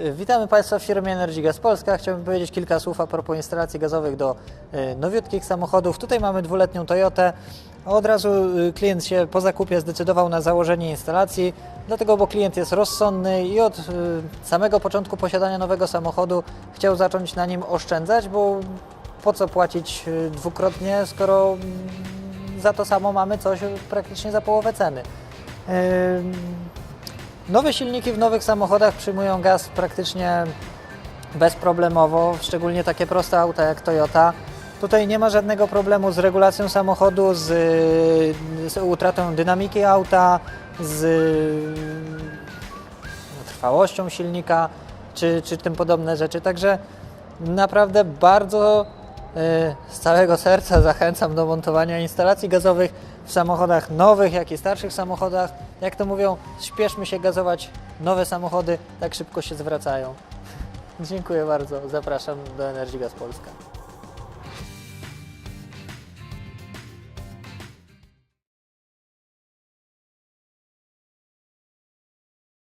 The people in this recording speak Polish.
Y, Witamy Państwa w firmie Energy Gas Polska. Chciałbym powiedzieć kilka słów a propos instalacji gazowych do y, nowiutkich samochodów. Tutaj mamy dwuletnią Toyotę. Od razu y, klient się po zakupie zdecydował na założenie instalacji, dlatego bo klient jest rozsądny i od samego początku posiadania nowego samochodu chciał zacząć na nim oszczędzać, bo po co płacić dwukrotnie, skoro mm, za to samo mamy coś praktycznie za połowę ceny. Nowe silniki w nowych samochodach przyjmują gaz praktycznie bezproblemowo, szczególnie takie proste auta jak Toyota. Tutaj nie ma żadnego problemu z regulacją samochodu, z, z utratą dynamiki auta, z no, trwałością silnika czy, czy tym podobne rzeczy. Także naprawdę bardzo z całego serca zachęcam do montowania instalacji gazowych w samochodach nowych, jak i starszych samochodach. Jak to mówią, śpieszmy się gazować nowe samochody, tak szybko się zwracają. Dziękuję bardzo, zapraszam do Energy Gaz Polska.